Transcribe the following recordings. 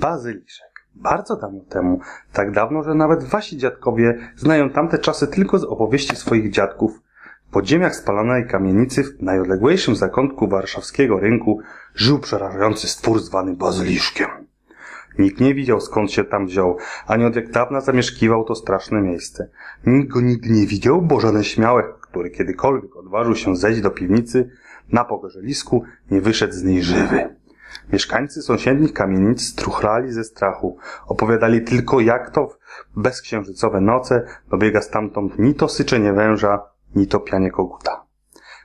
Bazyliszek. Bardzo dawno temu, tak dawno, że nawet wasi dziadkowie znają tamte czasy tylko z opowieści swoich dziadków. W podziemiach spalonej kamienicy w najodległejszym zakątku warszawskiego rynku żył przerażający stwór zwany bazyliszkiem. Nikt nie widział skąd się tam wziął, ani od jak dawna zamieszkiwał to straszne miejsce. Nikt go nigdy nie widział, bo żaden śmiałek, który kiedykolwiek odważył się zejść do piwnicy na pogorzelisku, nie wyszedł z niej żywy. Mieszkańcy sąsiednich kamienic struchlali ze strachu. Opowiadali tylko, jak to w bezksiężycowe noce dobiega stamtąd ni to syczenie węża, ni to pianie koguta.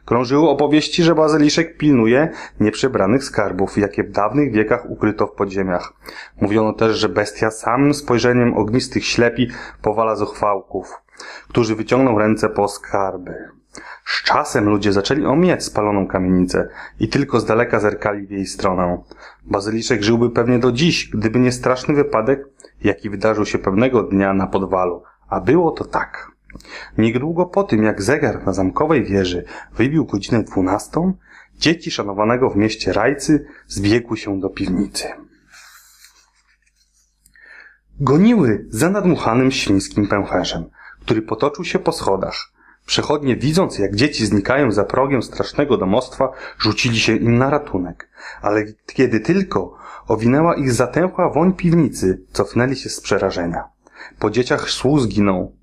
Krążyły opowieści, że bazyliszek pilnuje nieprzebranych skarbów, jakie w dawnych wiekach ukryto w podziemiach. Mówiono też, że bestia samym spojrzeniem ognistych ślepi powala zuchwałków, którzy wyciągną ręce po skarby. Z czasem ludzie zaczęli omijać spaloną kamienicę i tylko z daleka zerkali w jej stronę. Bazyliszek żyłby pewnie do dziś, gdyby nie straszny wypadek, jaki wydarzył się pewnego dnia na podwalu. A było to tak. Niedługo po tym, jak zegar na zamkowej wieży wybił godzinę dwunastą, dzieci szanowanego w mieście Rajcy zbiegły się do piwnicy. Goniły za nadmuchanym świńskim pęcherzem, który potoczył się po schodach. Przechodnie widząc, jak dzieci znikają za progiem strasznego domostwa, rzucili się im na ratunek. Ale kiedy tylko owinęła ich zatęchła woń piwnicy, cofnęli się z przerażenia. Po dzieciach szłu zginął.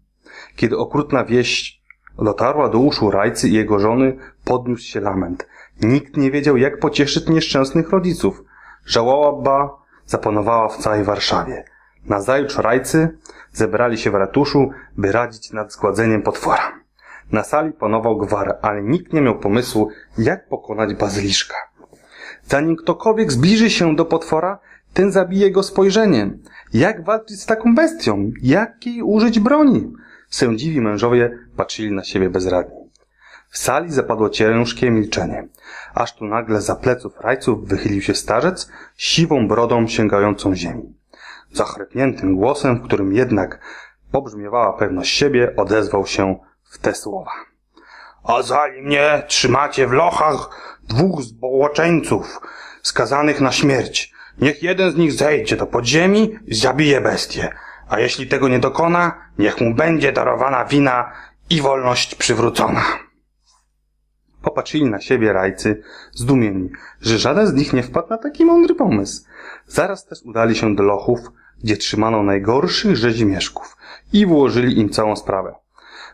Kiedy okrutna wieść dotarła do uszu Rajcy i jego żony, podniósł się lament. Nikt nie wiedział, jak pocieszyć nieszczęsnych rodziców. Żałoba zapanowała w całej Warszawie. Nazajutrz Rajcy zebrali się w ratuszu, by radzić nad zgładzeniem potwora. Na sali panował gwar, ale nikt nie miał pomysłu, jak pokonać bazyliszka. Zanim ktokolwiek zbliży się do potwora, ten zabije go spojrzeniem. Jak walczyć z taką bestią? Jakiej użyć broni? Sędziwi mężowie patrzyli na siebie bezradni. W sali zapadło ciężkie milczenie. Aż tu nagle za pleców rajców wychylił się starzec siwą brodą sięgającą ziemi. Zachrypniętym głosem, w którym jednak pobrzmiewała pewność siebie, odezwał się w te słowa. A zali mnie trzymacie w lochach dwóch zbołoczeńców, skazanych na śmierć. Niech jeden z nich zejdzie do podziemi i zabije bestię, a jeśli tego nie dokona, niech mu będzie darowana wina i wolność przywrócona. Popatrzyli na siebie rajcy, zdumieni, że żaden z nich nie wpadł na taki mądry pomysł. Zaraz też udali się do lochów, gdzie trzymano najgorszych rzezimieszków i włożyli im całą sprawę.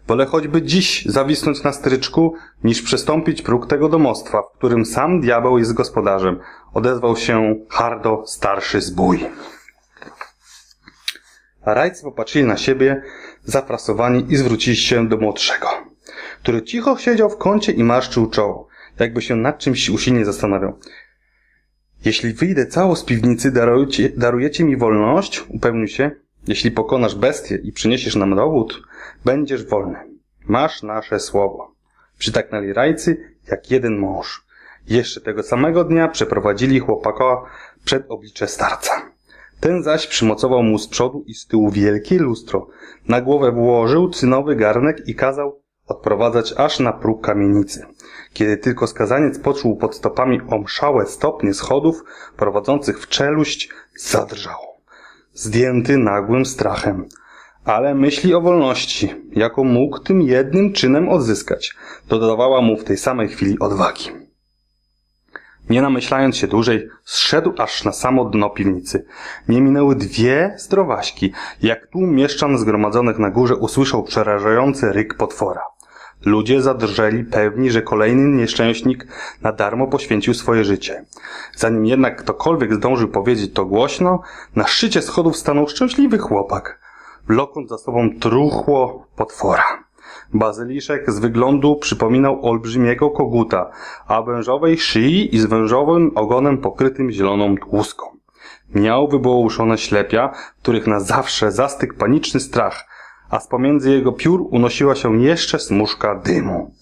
Wolę choćby dziś zawisnąć na stryczku, niż przestąpić próg tego domostwa, w którym sam diabeł jest gospodarzem. Odezwał się hardo starszy zbój. Rajcy popatrzyli na siebie, zafrasowani i zwrócili się do młodszego, który cicho siedział w kącie i marszczył czoło, jakby się nad czymś usilnie zastanawiał. Jeśli wyjdę cało z piwnicy, darujecie, darujecie mi wolność? Upewnił się. Jeśli pokonasz bestię i przyniesiesz nam dowód, będziesz wolny. Masz nasze słowo. Przytaknęli rajcy jak jeden mąż. Jeszcze tego samego dnia przeprowadzili chłopaka przed oblicze starca. Ten zaś przymocował mu z przodu i z tyłu wielkie lustro. Na głowę włożył cynowy garnek i kazał odprowadzać aż na próg kamienicy. Kiedy tylko skazaniec poczuł pod stopami omszałe stopnie schodów prowadzących w czeluść, zadrżał. Zdjęty nagłym strachem. Ale myśli o wolności, jaką mógł tym jednym czynem odzyskać, dodawała mu w tej samej chwili odwagi. Nie namyślając się dłużej, zszedł aż na samo dno piwnicy. Nie minęły dwie zdrowaśki, jak tu mieszczan zgromadzonych na górze usłyszał przerażający ryk potwora. Ludzie zadrżeli pewni, że kolejny nieszczęśnik na darmo poświęcił swoje życie. Zanim jednak ktokolwiek zdążył powiedzieć to głośno, na szczycie schodów stanął szczęśliwy chłopak, wlokąc za sobą truchło potwora. Bazyliszek z wyglądu przypominał olbrzymiego koguta, a wężowej szyi i z wężowym ogonem pokrytym zieloną tłuską. Miał wybołuszone ślepia, których na zawsze zastygł paniczny strach, a z pomiędzy jego piór unosiła się jeszcze smuszka dymu.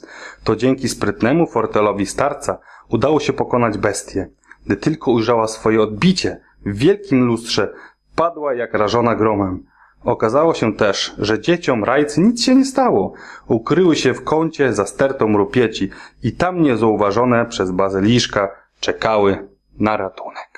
To dzięki sprytnemu fortelowi starca udało się pokonać bestię. Gdy tylko ujrzała swoje odbicie w wielkim lustrze, padła jak rażona gromem. Okazało się też, że dzieciom rajcy nic się nie stało. Ukryły się w kącie za stertą rupieci i tam niezauważone przez bazyliszka czekały na ratunek.